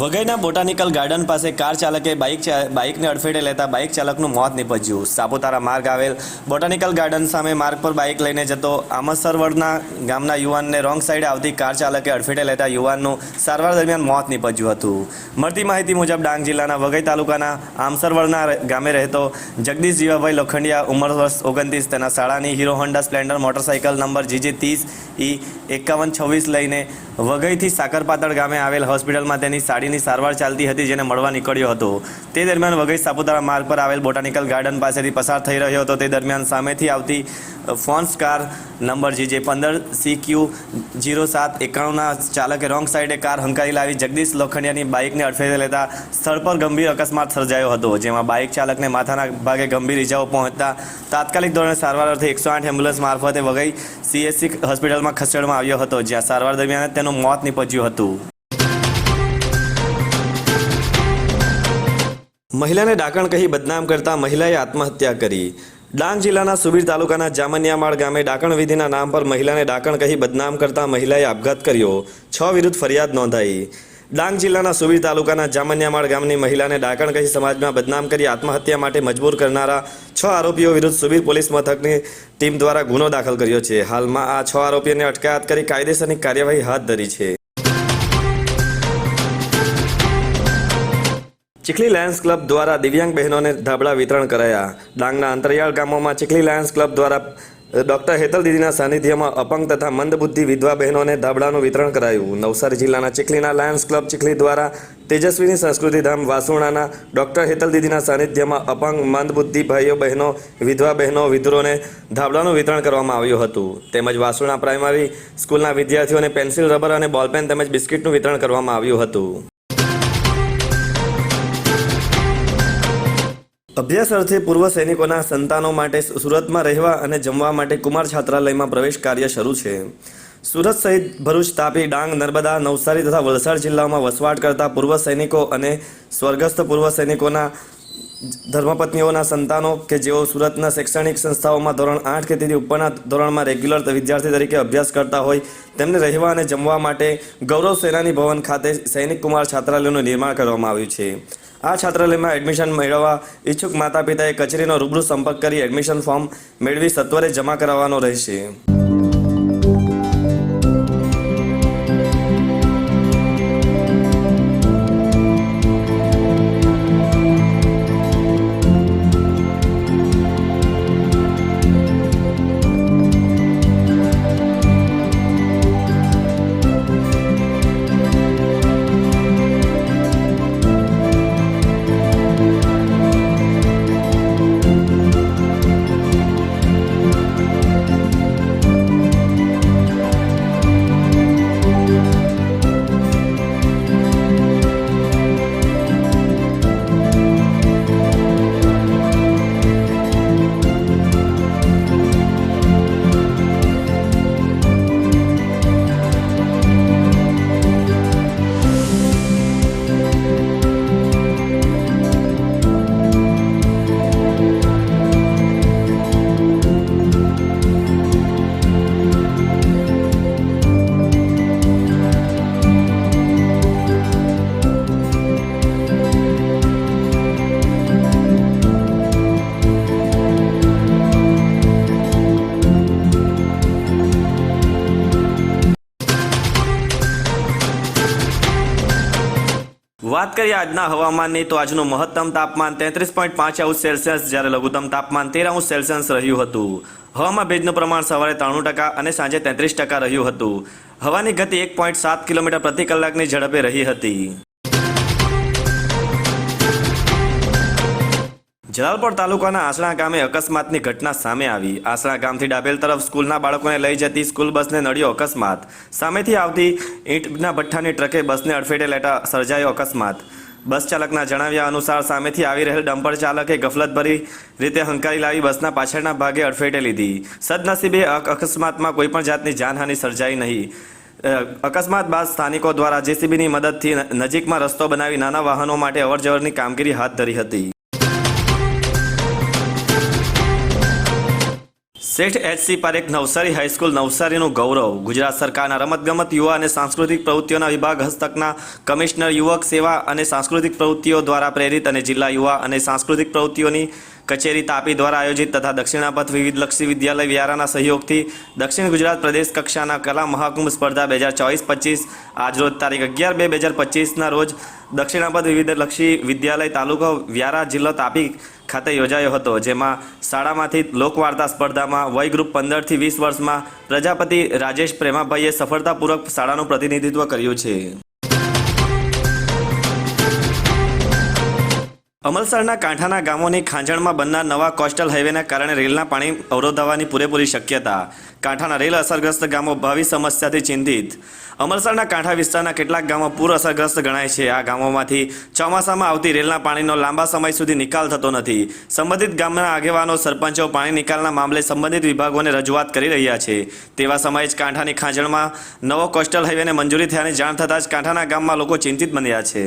વઘઈના botanical garden પાસે car ચાલકે bike બાઇકને અડફેટે લેતા બાઇક ચાલકનું મોત નીપજ્યું. સાપુતારા માર્ગ આવેલ બોટાનિકલ ગાર્ડન સામે માર્ગ પર બાઇક લઈને જતો આમસરવડના ગામના યુવાનને રોંગ સાઈડે આવતી કાર ચાલકે અડફેટે લેતા યુવાનનું સારવાર દરમિયાન મોત નીપજ્યું હતું. મળતી માહિતી મુજબ ડાંગ જિલ્લાના વઘઈ તાલુકાના આમસરવડના ગામે રહેતો જગદીશ જીવાભાઈ લોખંડિયા, ઉંમર વર્ષ ઓગણત્રીસ, તેના શાળાની Hero Honda Splendor motorcycle number GJ ત્રીસ ઈ એકાવન છવ્વીસ લઈને વઘઈથી સાકરપાતળ ગામે આવેલ હોસ્પિટલમાં તેની સાડીની સારવાર ચાલતી હતી જેને મળવા નીકળ્યો હતો. તે દરમિયાન વઘઈ સાપુતારા માર્ગ પર આવેલ બોટાનિકલ ગાર્ડન પાસેથી પસાર થઈ રહ્યો હતો. તે દરમિયાન સામેથી આવતી ફોન્સ કાર નંબર જી જે પંદર સી ક્યુ જીરો સાત એકાણુંના ચાલકે રોંગ સાઈડે કાર હંકારી લાવી જગદીશ લોખંડિયાની બાઇકને અડફેટે લેતા સ્થળ પર ગંભીર અકસ્માત સર્જાયો હતો, જેમાં બાઇક ચાલકને માથાના ભાગે ગંભીર ઇજાઓ પહોંચતા તાત્કાલિક ધોરણે સારવાર અર્થે એકસો આઠ એમ્બ્યુલન્સ મારફતે વઘઈ સીએસસી હોસ્પિટલમાં ખસેડવામાં આવ્યો હતો, જ્યાં સારવાર દરમિયાન તેનું મોત નીપજ્યું હતું. મહિલાને ડાકણ કહી બદનામ કરતા મહિલાએ આત્મહત્યા કરી. ડાંગ જિલ્લાના સુબીર તાલુકાના જામનિયામાળ ગામે ડાકણ વિધિના નામ પર મહિલાને ડાકણ કહી બદનામ કરતા મહિલાએ આપઘાત કર્યો. છ વિરુદ્ધ ફરિયાદ નોંધાઈ. ડાંગ જિલ્લાના સુબીર તાલુકાના જામન્યામાળ ગામની મહિલાને ડાકણ કહી સમાજમાં બદનામ કરી આત્મહત્યા માટે મજબૂર કરનારા છ આરોપીઓ વિરુદ્ધ સુબીર પોલીસ મથકની ટીમ દ્વારા ગુનો દાખલ કર્યો છે. હાલમાં આ છ આરોપીઓને અટકાયત કરી કાયદેસરની કાર્યવાહી હાથ ધરી છે. ચીખલી લાયન્સ ક્લબ દ્વારા દિવ્યાંગ બહેનોને ધાબળા વિતરણ કરાયા. ડાંગના અંતરિયાળ ગામોમાં ચીખલી લાયન્સ ક્લબ દ્વારા ડોક્ટર હેતલ દીદીના સાનિધ્યમાં અપંગ તથા મંદબુદ્ધિ વિધવા બહેનોને ધાબળાનું વિતરણ કરાયું. નવસારી જિલ્લાના ચીખલીના લાયન્સ ક્લબ ચીખલી દ્વારા તેજસ્વીની સંસ્કૃતિ ધામ વાસુણાના ડોક્ટર હેતલ દીદીના સાનિધ્યમાં અપંગ, મંદબુદ્ધિ ભાઈઓ, બહેનો, વિધવા બહેનો, વિધુરોને ધાબળાનું વિતરણ કરવામાં આવ્યું હતું. તેમજ વાસુણા પ્રાઇમરી સ્કૂલના વિદ્યાર્થીઓને પેન્સિલ, રબર અને બોલપેન તેમજ બિસ્કિટનું વિતરણ કરવામાં આવ્યું હતું. અભ્યાસ અર્થે પૂર્વ સૈનિકોના સંતાનો માટે સુરતમાં રહેવા અને જમવા માટે કુમાર છાત્રાલયમાં પ્રવેશ કાર્ય શરૂ છે. સુરત સહિત ભરૂચ, તાપી, ડાંગ, નર્મદા, નવસારી તથા વલસાડ જિલ્લામાં વસવાટ કરતા પૂર્વ સૈનિકો અને સ્વર્ગસ્થ પૂર્વ સૈનિકોના ધર્મપત્નીઓના સંતાનો કે જેઓ સુરતના શૈક્ષણિક સંસ્થાઓમાં ધોરણ આઠ કે તેથી ઉપરના ધોરણમાં રેગ્યુલર વિદ્યાર્થી તરીકે અભ્યાસ કરતા હોય, તેમને રહેવા અને જમવા માટે ગૌરવ સેનાની ભવન ખાતે સૈનિક કુમાર છાત્રાલયનું નિર્માણ કરવામાં આવ્યું છે. આ છાત્રાલયમાં એડમિશન મેળવવા ઈચ્છુક માતા પિતાએ કચેરીનો રૂબરૂ સંપર્ક કરી એડમિશન ફોર્મ મેળવી સત્વરે જમા કરાવવાનો રહેશે. વાત કરીએ આજના હવામાનની, તો આજનું મહત્તમ તાપમાન તેત્રીસ પોઈન્ટ પાંચ અંશ સેલ્સિયસ, જ્યારે લઘુત્તમ તાપમાન તેર અંશ સેલ્સિયસ રહ્યું હતું. હવામાં ભેજનું પ્રમાણ સવારે ત્રાણું ટકા અને સાંજે તેત્રીસ ટકા રહ્યું હતું. હવાની ગતિ એક પોઈન્ટ સાત કિલોમીટર પ્રતિ કલાકની ઝડપે રહી હતી. જલાલપોર તાલુકાના આસણા ગામે અકસ્માતની ઘટના સામે આવી. આસણા ગામથી ડાબેલ તરફ સ્કૂલના બાળકોને લઈ જતી સ્કૂલ બસને નડ્યો અકસ્માત. સામેથી આવતી ઈંટના ભઠ્ઠાની ટ્રકે બસને અડફેટે લેતા સર્જાયો અકસ્માત. બસ ચાલકના જણાવ્યા અનુસાર સામેથી આવી રહેલ ડમ્પર ચાલકે ગફલતભરી રીતે હંકારી લાવી બસના પાછળના ભાગે અડફેટે લીધી. સદનસીબે અકસ્માતમાં કોઈપણ જાતની જાનહાનિ સર્જાઈ નહીં. અકસ્માત બાદ સ્થાનિકો દ્વારા જેસીબીની મદદથી નજીકમાં રસ્તો બનાવી નાના વાહનો માટે અવરજવરની કામગીરી હાથ ધરી હતી. Sheth HC Parekh Navsari high school નવસારીનું ગૌરવ. ગુજરાત સરકારના રમતગમત યુવા અને સાંસ્કૃતિક પ્રવૃત્તિઓના વિભાગ હસ્તકના કમિશનર, યુવક સેવા અને સાંસ્કૃતિક પ્રવૃત્તિઓ દ્વારા પ્રેરિત અને જિલ્લા યુવા અને સાંસ્કૃતિક પ્રવૃત્તિઓની કચેરી તાપી દ્વારા આયોજિત તથા દક્ષિણાપથ વિવિધલક્ષી વિદ્યાલય વ્યારાના સહયોગથી દક્ષિણ ગુજરાત પ્રદેશ કક્ષાના કલા મહાકુંભ સ્પર્ધા બે હજાર ચોવીસ પચીસ આજરોજ તારીખ અગિયાર બે બે હજાર પચીસના રોજ દક્ષિણાપથ વિવિધલક્ષી વિદ્યાલય તાલુકો વ્યારા જિલ્લો તાપી ખાતે યોજાયો હતો, જેમાં શાળામાંથી લોકવાર્તા સ્પર્ધામાં વય ગ્રુપ પંદરથી વીસ વર્ષમાં પ્રજાપતિ રાજેશ પ્રેમાભાઈએ સફળતાપૂર્વક શાળાનું પ્રતિનિધિત્વ કર્યું છે. અમલસાડના કાંઠાના ગામોની ખાંજણમાં બનનાર નવા કોસ્ટલ હાઈવેના કારણે રેલના પાણી અવરોધાવાની પૂરેપૂરી શક્યતા. કાંઠાના રેલ અસરગ્રસ્ત ગામો ભાવિ સમસ્યાથી ચિંતિત. અમલસરના કાંઠા વિસ્તારના કેટલાક ગામો પૂર અસરગ્રસ્ત ગણાય છે. આ ગામોમાંથી ચોમાસામાં આવતી રેલના પાણીનો લાંબા સમય સુધી નિકાલ થતો નથી. સંબંધિત ગામના આગેવાનો, સરપંચો પાણી નિકાલના મામલે સંબંધિત વિભાગોને રજૂઆત કરી રહ્યા છે. તેવા સમયે જ કાંઠાની ખાંજણમાં નવો કોસ્ટલ હાઈવેને મંજૂરી થયાની જાણ થતાં જ કાંઠાના ગામમાં લોકો ચિંતિત બન્યા છે.